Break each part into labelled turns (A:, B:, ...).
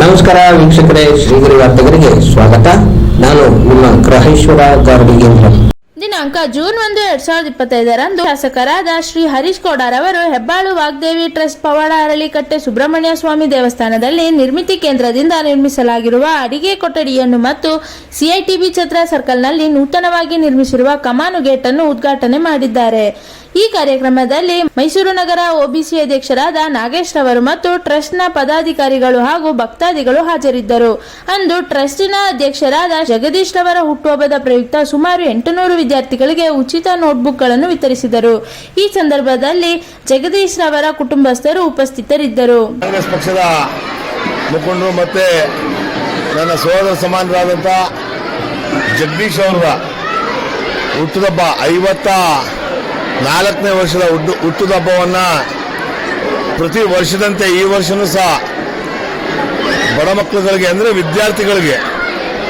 A: ನಮಸ್ಕಾರ ವೀಕ್ಷಕರೇ, ಶ್ರೀಗಿರಿ ವಾರ್ತೆಗರಿಗೆ ಸ್ವಾಗತ. ನಾನು ನಿಮ್ಮ ಗ್ರಹೇಶ್ವರ ಗಾರ್ಡಿಗೇಂದ್ರ.
B: ದಿನಾಂಕ ಜೂನ್ ಒಂದು, ಎರಡ್ ಸಾವಿರದ ಇಪ್ಪತ್ತೈದರಂದು ಶಾಸಕರಾದ ಶ್ರೀ ಹರೀಶ್ ಗೌಡರವರು ಹೆಬ್ಬಾಳು ವಾಗ್ದೇವಿ ಟ್ರಸ್ಟ್ ಪವಾಡ ಅರಳಿಕಟ್ಟೆ ಸುಬ್ರಹ್ಮಣ್ಯ ಸ್ವಾಮಿ ದೇವಸ್ಥಾನದಲ್ಲಿ ನಿರ್ಮಿತಿ ಕೇಂದ್ರದಿಂದ ನಿರ್ಮಿಸಲಾಗಿರುವ ಅಡಿಗೆ ಕೊಠಡಿಯನ್ನು ಮತ್ತು ಸಿಐಟಿಬಿ ಛತ್ರ ಸರ್ಕಲ್ನಲ್ಲಿ ನೂತನವಾಗಿ ನಿರ್ಮಿಸಿರುವ ಕಮಾನು ಗೇಟ್ ಅನ್ನು ಉದ್ಘಾಟನೆ ಮಾಡಿದ್ದಾರೆ. ಈ ಕಾರ್ಯಕ್ರಮದಲ್ಲಿ ಮೈಸೂರು ನಗರ ಒಬಿಸಿ ಅಧ್ಯಕ್ಷರಾದ ನಾಗೇಶ್ ರವರು ಮತ್ತು ಟ್ರಸ್ಟ್ನ ಪದಾಧಿಕಾರಿಗಳು ಹಾಗೂ ಭಕ್ತಾದಿಗಳು ಹಾಜರಿದ್ದರು. ಅಂದು ಟ್ರಸ್ಟಿನ ಅಧ್ಯಕ್ಷರಾದ ಜಗದೀಶ್ ರವರ ಹುಟ್ಟುಹಬ್ಬದ ಪ್ರಯುಕ್ತ ಸುಮಾರು ಎಂಟುನೂರು ವಿದ್ಯಾರ್ಥಿಗಳಿಗೆ ಉಚಿತ ನೋಟ್ಬುಕ್ಗಳನ್ನು ವಿತರಿಸಿದರು. ಈ ಸಂದರ್ಭದಲ್ಲಿ ಜಗದೀಶ್ ರವರ ಕುಟುಂಬಸ್ಥರು ಉಪಸ್ಥಿತರಿದ್ದರು.
C: ಕಾಂಗ್ರೆಸ್ ಪಕ್ಷದ ಮುಖಂಡರು ಮತ್ತೆ ನನ್ನ ಸಹೋದರ ಸಮಾನರಾದಂಥ ಜಗದೀಶ್ ಅವರ ಹುಟ್ಟುಹಬ್ಬ ಐವತ್ತ ನಾಲ್ಕನೇ ವರ್ಷದ ಹುಟ್ಟು ಹಬ್ಬವನ್ನು ಪ್ರತಿ ವರ್ಷದಂತೆ ಈ ವರ್ಷವೂ ಸಹ ಬಡ ಮಕ್ಕಳುಗಳಿಗೆ ಅಂದರೆ ವಿದ್ಯಾರ್ಥಿಗಳಿಗೆ,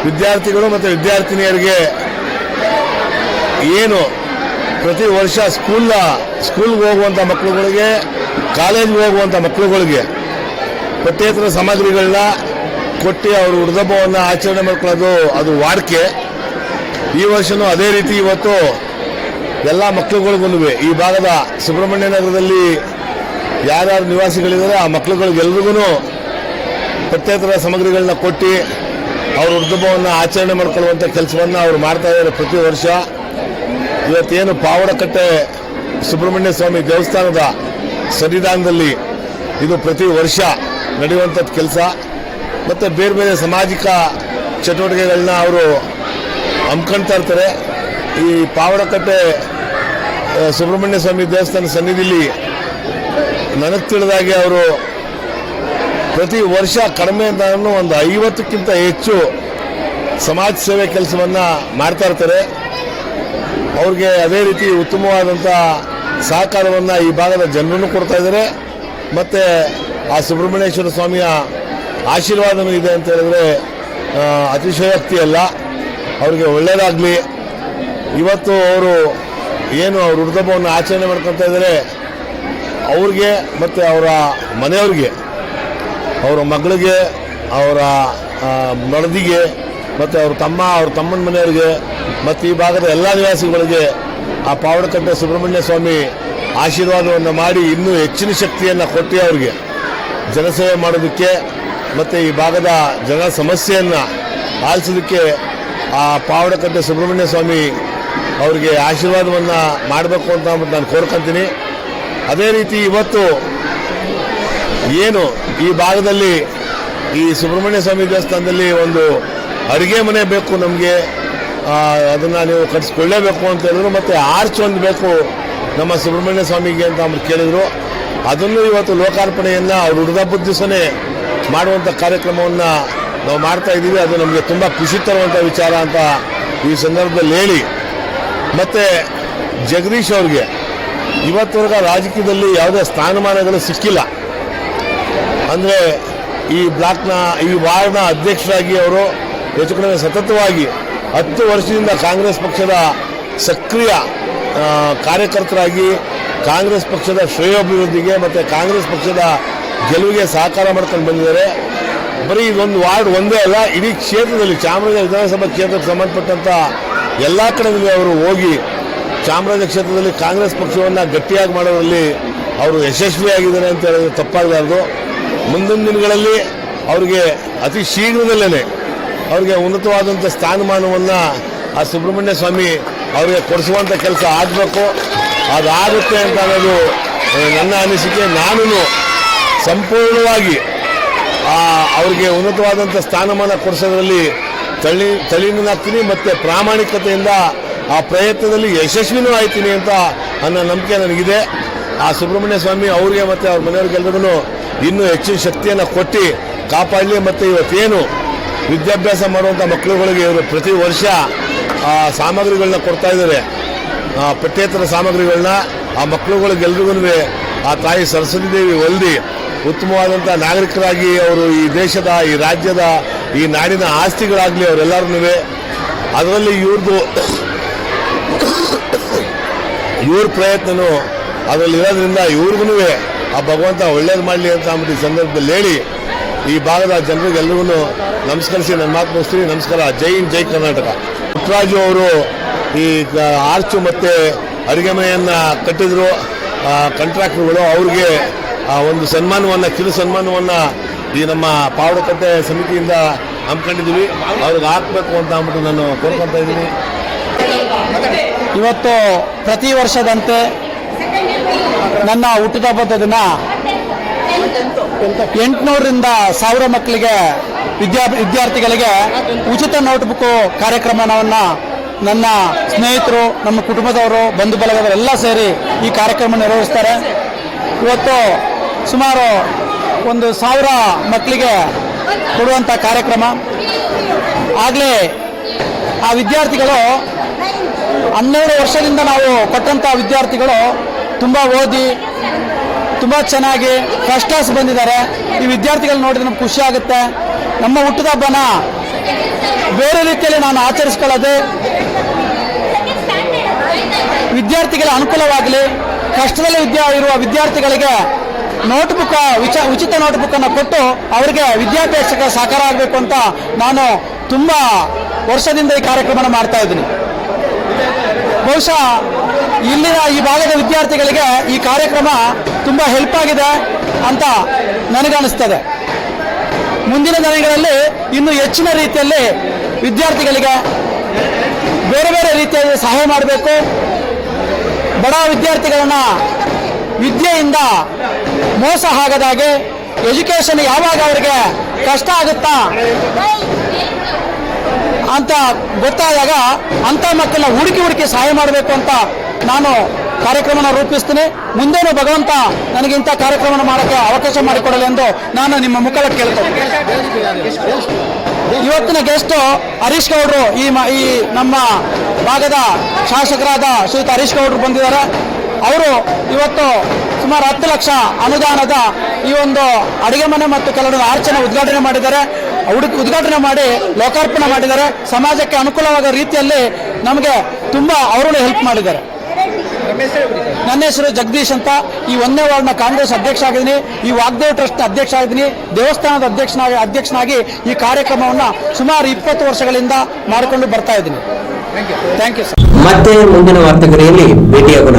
C: ವಿದ್ಯಾರ್ಥಿಗಳು ಮತ್ತು ವಿದ್ಯಾರ್ಥಿನಿಯರಿಗೆ ಏನು ಪ್ರತಿ ವರ್ಷ ಸ್ಕೂಲ್ನ ಸ್ಕೂಲ್ಗೆ ಹೋಗುವಂಥ ಮಕ್ಕಳುಗಳಿಗೆ ಕಾಲೇಜ್ಗೆ ಹೋಗುವಂಥ ಮಕ್ಕಳುಗಳಿಗೆ ಪಠ್ಯೇತರ ಸಾಮಗ್ರಿಗಳನ್ನ ಕೊಟ್ಟು ಅವರು ಹುಡುಗಬ್ಬವನ್ನು ಆಚರಣೆ ಮಾಡ್ಕೊಳ್ಳೋದು ಅದು ವಾಡಿಕೆ. ಈ ವರ್ಷವೂ ಅದೇ ರೀತಿ ಇವತ್ತು ಎಲ್ಲ ಮಕ್ಕಳುಗಳಿಗೂ ಈ ಭಾಗದ ಸುಬ್ರಹ್ಮಣ್ಯ ನಗರದಲ್ಲಿ ಯಾರ್ಯಾರು ನಿವಾಸಿಗಳಿದ್ದಾರೆ ಆ ಮಕ್ಕಳುಗಳಿಗೆಲ್ರಿಗೂ ಪಠ್ಯೇತರ ಸಾಮಗ್ರಿಗಳನ್ನ ಕೊಟ್ಟು ಅವ್ರ ಉದ್ಯಮವನ್ನು ಆಚರಣೆ ಮಾಡ್ಕೊಳ್ಳುವಂಥ ಕೆಲಸವನ್ನು ಅವರು ಮಾಡ್ತಾ ಇದ್ದಾರೆ ಪ್ರತಿ ವರ್ಷ. ಇವತ್ತೇನು ಪಾವಡಕಟ್ಟೆ ಸುಬ್ರಹ್ಮಣ್ಯ ಸ್ವಾಮಿ ದೇವಸ್ಥಾನದ ಸನ್ನಿಧಾನದಲ್ಲಿ ಇದು ಪ್ರತಿ ವರ್ಷ ನಡೆಯುವಂಥದ್ದು ಕೆಲಸ. ಮತ್ತು ಬೇರೆ ಬೇರೆ ಸಾಮಾಜಿಕ ಚಟುವಟಿಕೆಗಳನ್ನ ಅವರು ಹಮ್ಕೊಳ್ತಾ ಇರ್ತಾರೆ. ಈ ಪಾವಡಕಟ್ಟೆ ಸುಬ್ರಹ್ಮಣ್ಯ ಸ್ವಾಮಿ ದೇವಸ್ಥಾನ ಸನ್ನಿಧಿಲಿ ನನಗೆ ತಿಳಿದಾಗೆ ಅವರು ಪ್ರತಿ ವರ್ಷ ಕಡಿಮೆ ಅಂತಾನು ಒಂದು ಐವತ್ತಕ್ಕಿಂತ ಹೆಚ್ಚು ಸಮಾಜ ಸೇವೆ ಕೆಲಸವನ್ನು ಮಾಡ್ತಾ ಇರ್ತಾರೆ. ಅವ್ರಿಗೆ ಅದೇ ರೀತಿ ಉತ್ತಮವಾದಂಥ ಸಹಕಾರವನ್ನು ಈ ಭಾಗದ ಜನರನ್ನು ಕೊಡ್ತಾ ಇದ್ದಾರೆ. ಮತ್ತು ಆ ಸುಬ್ರಹ್ಮಣ್ಯೇಶ್ವರ ಸ್ವಾಮಿಯ ಆಶೀರ್ವಾದನೂ ಇದೆ ಅಂತ ಹೇಳಿದ್ರೆ ಅತಿಶಯೋಕ್ತಿ ಅಲ್ಲ. ಅವ್ರಿಗೆ ಒಳ್ಳೆಯದಾಗಲಿ ಇವತ್ತು ಅವರು ಏನು ಅವ್ರ ಹುಡುಗಬ್ಬವನ್ನು ಆಚರಣೆ ಮಾಡ್ಕೊತಾ ಇದ್ದಾರೆ, ಅವ್ರಿಗೆ ಮತ್ತು ಅವರ ಮನೆಯವ್ರಿಗೆ, ಅವರ ಮಗಳಿಗೆ, ಅವರ ಮಡದಿಗೆ, ಮತ್ತು ಅವ್ರ ತಮ್ಮ, ಅವ್ರ ತಮ್ಮನ ಮನೆಯವರಿಗೆ, ಮತ್ತು ಈ ಭಾಗದ ಎಲ್ಲ ನಿವಾಸಿಗಳಿಗೆ ಆ ಪಾವಡಕಟ್ಟೆ ಸುಬ್ರಹ್ಮಣ್ಯ ಸ್ವಾಮಿ ಆಶೀರ್ವಾದವನ್ನು ಮಾಡಿ ಇನ್ನೂ ಹೆಚ್ಚಿನ ಶಕ್ತಿಯನ್ನು ಕೊಟ್ಟು ಅವ್ರಿಗೆ. ಜನಸೇವೆ ಮಾಡೋದಕ್ಕೆ ಮತ್ತು ಈ ಭಾಗದ ಜನರ ಸಮಸ್ಯೆಯನ್ನು ಆಲಿಸೋದಕ್ಕೆ ಆ ಪಾವಡಕಟ್ಟೆ ಸುಬ್ರಹ್ಮಣ್ಯ ಸ್ವಾಮಿ ಅವರಿಗೆ ಆಶೀರ್ವಾದವನ್ನು ಮಾಡಬೇಕು ಅಂತ ನಾನು ಕೋರ್ಕೊಂತೀನಿ. ಅದೇ ರೀತಿ ಇವತ್ತು ಏನು ಈ ಭಾಗದಲ್ಲಿ ಈ ಸುಬ್ರಹ್ಮಣ್ಯ ಸ್ವಾಮಿ ದೇವಸ್ಥಾನದಲ್ಲಿ ಒಂದು ಅಡುಗೆ ಮನೆ ಬೇಕು ನಮಗೆ. ಅದನ್ನು ನೀವು ಕಟ್ಸ್ಕೊಳ್ಳೇಬೇಕು ಅಂತ ಹೇಳಿದ್ರು, ಮತ್ತು ಆರ್ಚ್ ಒಂದು ಬೇಕು ನಮ್ಮ ಸುಬ್ರಹ್ಮಣ್ಯ ಸ್ವಾಮಿಗೆ ಅಂತ ಅವ್ರು ಕೇಳಿದರು. ಅದನ್ನು ಇವತ್ತು ಲೋಕಾರ್ಪಣೆಯನ್ನು ಅವ್ರು ಹುಡುಗಬ್ಬದ ದಿವಸನೇ ಮಾಡುವಂಥ ಕಾರ್ಯಕ್ರಮವನ್ನು ನಾವು ಮಾಡ್ತಾ ಇದ್ದೀವಿ. ಅದು ನಮಗೆ ತುಂಬ ಖುಷಿ ತರುವಂಥ ವಿಚಾರ ಅಂತ ಈ ಸಂದರ್ಭದಲ್ಲಿ ಹೇಳಿ ಮತ್ತು ಜಗದೀಶ್ ಅವ್ರಿಗೆ ಇವತ್ತಿನ ರಾಜಕೀಯದಲ್ಲಿ ಯಾವುದೇ ಸ್ಥಾನಮಾನಗಳು ಸಿಕ್ಕಿಲ್ಲ. ಅಂದರೆ ಈ ಬ್ಲಾಕ್ನ, ಈ ವಾರ್ಡ್ನ ಅಧ್ಯಕ್ಷರಾಗಿ ಅವರು ಯೋಚಕರನ್ನು ಸತತವಾಗಿ ಹತ್ತು ವರ್ಷದಿಂದ ಕಾಂಗ್ರೆಸ್ ಪಕ್ಷದ ಸಕ್ರಿಯ ಕಾರ್ಯಕರ್ತರಾಗಿ ಕಾಂಗ್ರೆಸ್ ಪಕ್ಷದ ಶ್ರೇಯೋಭಿವೃದ್ಧಿಗೆ ಮತ್ತು ಕಾಂಗ್ರೆಸ್ ಪಕ್ಷದ ಗೆಲುವಿಗೆ ಸಹಕಾರ ಮಾಡ್ಕೊಂಡು ಬಂದಿದ್ದಾರೆ. ಬರೀ ಇದೊಂದು ವಾರ್ಡ್ ಒಂದೇ ಅಲ್ಲ, ಇಡೀ ಕ್ಷೇತ್ರದಲ್ಲಿ ಚಾಮರಾಜ ವಿಧಾನಸಭಾ ಕ್ಷೇತ್ರಕ್ಕೆ ಸಂಬಂಧಪಟ್ಟಂಥ ಎಲ್ಲ ಕಡೆಗಳಲ್ಲಿ ಅವರು ಹೋಗಿ ಚಾಮರಾಜ ಕ್ಷೇತ್ರದಲ್ಲಿ ಕಾಂಗ್ರೆಸ್ ಪಕ್ಷವನ್ನು ಗಟ್ಟಿಯಾಗಿ ಮಾಡೋದರಲ್ಲಿ ಅವರು ಯಶಸ್ವಿಯಾಗಿದ್ದಾರೆ ಅಂತ ಹೇಳಿದ್ರೆ ತಪ್ಪಾಗಲಾರ್ದು. ಮುಂದಿನ ದಿನಗಳಲ್ಲಿ ಅವರಿಗೆ ಅತಿ ಶೀಘ್ರದಲ್ಲೇ ಅವರಿಗೆ ಉನ್ನತವಾದಂಥ ಸ್ಥಾನಮಾನವನ್ನು ಆ ಸುಬ್ರಹ್ಮಣ್ಯ ಸ್ವಾಮಿ ಅವರಿಗೆ ಕೊಡಿಸುವಂಥ ಕೆಲಸ ಆಗಬೇಕು. ಅದಾಗುತ್ತೆ ಅಂತ ಅನ್ನೋದು ನನ್ನ ಅನಿಸಿಕೆ. ನಾನು ಸಂಪೂರ್ಣವಾಗಿ ಅವ್ರಿಗೆ ಉನ್ನತವಾದಂಥ ಸ್ಥಾನಮಾನ ಕೊಡಿಸೋದ್ರಲ್ಲಿ ತಳಿ ಹಾಕ್ತೀನಿ ಮತ್ತು ಪ್ರಾಮಾಣಿಕತೆಯಿಂದ ಆ ಪ್ರಯತ್ನದಲ್ಲಿ ಯಶಸ್ವಿನೂ ಆಯ್ತೀನಿ ಅಂತ ಅನ್ನೋ ನಂಬಿಕೆ ನನಗಿದೆ. ಆ ಸುಬ್ರಹ್ಮಣ್ಯ ಸ್ವಾಮಿ ಅವರಿಗೆ ಮತ್ತು ಅವ್ರ ಮನೆಯವ್ರಿಗೆಲ್ಲರಿಗೂ ಇನ್ನೂ ಹೆಚ್ಚಿನ ಶಕ್ತಿಯನ್ನು ಕೊಟ್ಟು ಕಾಪಾಡಲಿ ಮತ್ತು ಇವತ್ತೇನು ವಿದ್ಯಾಭ್ಯಾಸ ಮಾಡುವಂಥ ಮಕ್ಕಳುಗಳಿಗೆ ಇವರು ಪ್ರತಿ ವರ್ಷ ಆ, ಸಾಮಗ್ರಿಗಳನ್ನ ಕೊಡ್ತಾ ಇದ್ದಾರೆ. ಪಠ್ಯೇತರ ಸಾಮಗ್ರಿಗಳನ್ನ ಆ ಮಕ್ಕಳುಗಳಿಗೆಲ್ರಿಗೂ ಆ ತಾಯಿ ಸರಸ್ವತಿ ದೇವಿ ಒಲ್ದಿ ಉತ್ತಮವಾದಂಥ ನಾಗರಿಕರಾಗಿ ಅವರು ಈ ದೇಶದ ಈ ರಾಜ್ಯದ ಈ ನಾಡಿನ ಆಸ್ತಿಗಳಾಗಲಿ ಅವರೆಲ್ಲರೂ ಅದರಲ್ಲಿ ಇವ್ರದ್ದು ಇವ್ರ ಪ್ರಯತ್ನನೂ ಅದರಲ್ಲಿ ಇರೋದ್ರಿಂದ ಇವ್ರಿಗೂ ಆ ಭಗವಂತ ಒಳ್ಳೇದು ಮಾಡಲಿ ಅಂತ ಅಂದ್ಬಿಟ್ಟು ಈ ಸಂದರ್ಭದಲ್ಲಿ ಹೇಳಿ, ಈ ಭಾಗದ ಜನರಿಗೆಲ್ಲರಿಗೂ ನಮಸ್ಕರಿಸಿ ನನ್ನ ಮಾತು ಮುಗಿಸ್ತೀನಿ. ನಮಸ್ಕಾರ. ಜೈ ಇನ್ ಜೈ ಕರ್ನಾಟಕ. ಪುಟ್ಟರಾಜು ಅವರು ಈ ಆರ್ಚು ಮತ್ತೆ ಅಡುಗೆ ಮನೆಯನ್ನು ಕಟ್ಟಿದ್ರು ಕಂಟ್ರಾಕ್ಟರ್ಗಳು ಅವ್ರಿಗೆ ಒಂದು ಸನ್ಮಾನವನ್ನು, ಕಿರು ಸನ್ಮಾನವನ್ನ ಈ ನಮ್ಮ ಪಾವಡಕಟ್ಟೆ ಸಮಿತಿಯಿಂದ ಹಮ್ಮಿಕೊಂಡಿದ್ದೀವಿ. ಅವ್ರಿಗೆ ಹಾಕ್ಬೇಕು ಅಂತ ಅಂದ್ಬಿಟ್ಟು ನಾನು ಕೋರ್ಕೊಂತ ಇದ್ದೀನಿ.
D: ಇವತ್ತು ಪ್ರತಿ ವರ್ಷದಂತೆ ನನ್ನ ಹುಟ್ಟುಹಬ್ಬದ ದಿನ ಎಂಟುನೂರರಿಂದ ಸಾವಿರ ಮಕ್ಕಳಿಗೆ ವಿದ್ಯಾ ವಿದ್ಯಾರ್ಥಿಗಳಿಗೆ ಉಚಿತ ನೋಟ್ಬುಕ್ ಕಾರ್ಯಕ್ರಮವನ್ನು ನನ್ನ ಸ್ನೇಹಿತರು, ನಮ್ಮ ಕುಟುಂಬದವರು, ಬಂಧು ಬಳಗದವರೆಲ್ಲ ಸೇರಿ ಈ ಕಾರ್ಯಕ್ರಮ ನಿರ್ವಹಿಸ್ತಾರೆ ಇವತ್ತು ಸುಮಾರು ಒಂದು ಸಾವಿರ ಮಕ್ಕಳಿಗೆ ಕೊಡುವಂಥ ಕಾರ್ಯಕ್ರಮ. ಆಗಲೇ ಆ ವಿದ್ಯಾರ್ಥಿಗಳು ಹನ್ನೆರಡು ವರ್ಷದಿಂದ ನಾವು ಕೊಟ್ಟಂಥ ವಿದ್ಯಾರ್ಥಿಗಳು ತುಂಬ ಓದಿ, ತುಂಬ ಚೆನ್ನಾಗಿ ಫಸ್ಟ್ ಕ್ಲಾಸ್ ಬಂದಿದ್ದಾರೆ. ಈ ವಿದ್ಯಾರ್ಥಿಗಳು ನೋಡಿದ್ರೆ ನಮ್ಗೆ ಖುಷಿ ಆಗುತ್ತೆ. ನಮ್ಮ ಹುಟ್ಟಿದ ಹಬ್ಬನ ಬೇರೆ ರೀತಿಯಲ್ಲಿ ನಾನು ಆಚರಿಸ್ಕೊಳ್ಳೋದು ವಿದ್ಯಾರ್ಥಿಗಳ ಅನುಕೂಲವಾಗಲಿ, ಕಷ್ಟದಲ್ಲಿ ವಿದ್ಯಾ ಇರುವ ವಿದ್ಯಾರ್ಥಿಗಳಿಗೆ ನೋಟ್ಬುಕ್ ಉಚ ಉಚಿತ ನೋಟ್ಬುಕ್ಕನ್ನು ಕೊಟ್ಟು ಅವರಿಗೆ ವಿದ್ಯಾಭ್ಯಾಸಕ್ಕೆ ಸಹಕಾರ ಆಗಬೇಕು ಅಂತ ನಾನು ತುಂಬ ವರ್ಷದಿಂದ ಈ ಕಾರ್ಯಕ್ರಮನ ಮಾಡ್ತಾ ಇದ್ದೀನಿ. ಬಹುಶಃ ಇಲ್ಲಿನ ಈ ಭಾಗದ ವಿದ್ಯಾರ್ಥಿಗಳಿಗೆ ಈ ಕಾರ್ಯಕ್ರಮ ತುಂಬ ಹೆಲ್ಪ್ ಆಗಿದೆ ಅಂತ ನನಗನ್ನಿಸ್ತದೆ. ಮುಂದಿನ ದಿನಗಳಲ್ಲಿ ಇನ್ನೂ ಹೆಚ್ಚಿನ ರೀತಿಯಲ್ಲಿ ವಿದ್ಯಾರ್ಥಿಗಳಿಗೆ ಬೇರೆ ಬೇರೆ ರೀತಿಯಲ್ಲಿ ಸಹಾಯ ಮಾಡಬೇಕು. ಬಡ ವಿದ್ಯಾರ್ಥಿಗಳನ್ನು ವಿದ್ಯೆಯಿಂದ ಮೋಸ ಆಗದಾಗೆ ಎಜುಕೇಷನ್ ಯಾವಾಗ ಅವರಿಗೆ ಕಷ್ಟ ಆಗುತ್ತಾ? ಅಂತ ಗೊತ್ತಾದಾಗ ಅಂಥ ಮಕ್ಕಳನ್ನ ಹುಡುಕಿ ಹುಡುಕಿ ಸಹಾಯ ಮಾಡಬೇಕು ಅಂತ ನಾನು ಕಾರ್ಯಕ್ರಮನ ರೂಪಿಸ್ತೀನಿ. ಮುಂದೇನು ಭಗವಂತ ನನಗೆ ಇಂಥ ಕಾರ್ಯಕ್ರಮನ ಮಾಡೋಕ್ಕೆ ಅವಕಾಶ ಮಾಡಿಕೊಡಲಿ ಎಂದು ನಾನು ನಿಮ್ಮ ಮುಖದ ಕೇಳ್ತೇನೆ. ಇವತ್ತಿನ ಗೆಸ್ಟು ಹರೀಶ್ ಗೌಡ್ರು ಈ ನಮ್ಮ ಭಾಗದ ಶಾಸಕರಾದ ಶ್ರೀಯುತ ಹರೀಶ್ ಗೌಡ್ರು ಬಂದಿದ್ದಾರೆ. ಅವರು ಇವತ್ತು ಸುಮಾರು ಹತ್ತು ಲಕ್ಷ ಅನುದಾನದ ಈ ಒಂದು ಅಡುಗೆ ಮನೆ ಮತ್ತು ಕೆಲವೊಂದು ಆರ್ಚನೆ ಉದ್ಘಾಟನೆ ಮಾಡಿದ್ದಾರೆ. ಹುಡುಕ್ ಉದ್ಘಾಟನೆ ಮಾಡಿ ಲೋಕಾರ್ಪಣೆ ಮಾಡಿದ್ದಾರೆ. ಸಮಾಜಕ್ಕೆ ಅನುಕೂಲವಾದ ರೀತಿಯಲ್ಲಿ ನಮಗೆ ತುಂಬ ಅವರು ಹೆಲ್ಪ್ ಮಾಡಿದ್ದಾರೆ. ನನ್ನ ಹೆಸರು ಜಗದೀಶ್ ಅಂತ. ಈ ಒಂದನೇ ವಾರ್ಡ್ನ ಕಾಂಗ್ರೆಸ್ ಅಧ್ಯಕ್ಷ ಆಗಿದ್ದೀನಿ. ಈ ವಾಗ್ದೇವ್ ಟ್ರಸ್ಟ್ ಅಧ್ಯಕ್ಷ ಆಗಿದ್ದೀನಿ. ದೇವಸ್ಥಾನದ ಅಧ್ಯಕ್ಷನಾಗಿ ಅಧ್ಯಕ್ಷನಾಗಿ ಈ ಕಾರ್ಯಕ್ರಮವನ್ನು ಸುಮಾರು ಇಪ್ಪತ್ತು ವರ್ಷಗಳಿಂದ ಮಾಡಿಕೊಂಡು ಬರ್ತಾ ಇದ್ದೀನಿ. ಥ್ಯಾಂಕ್ ಯು ಸರ್
A: ಮತ್ತೆ ಮುಂದಿನ ವಾರ್ತೆಗರಿಯಲ್ಲಿ ಭೇಟಿಯಾಗೋಣ.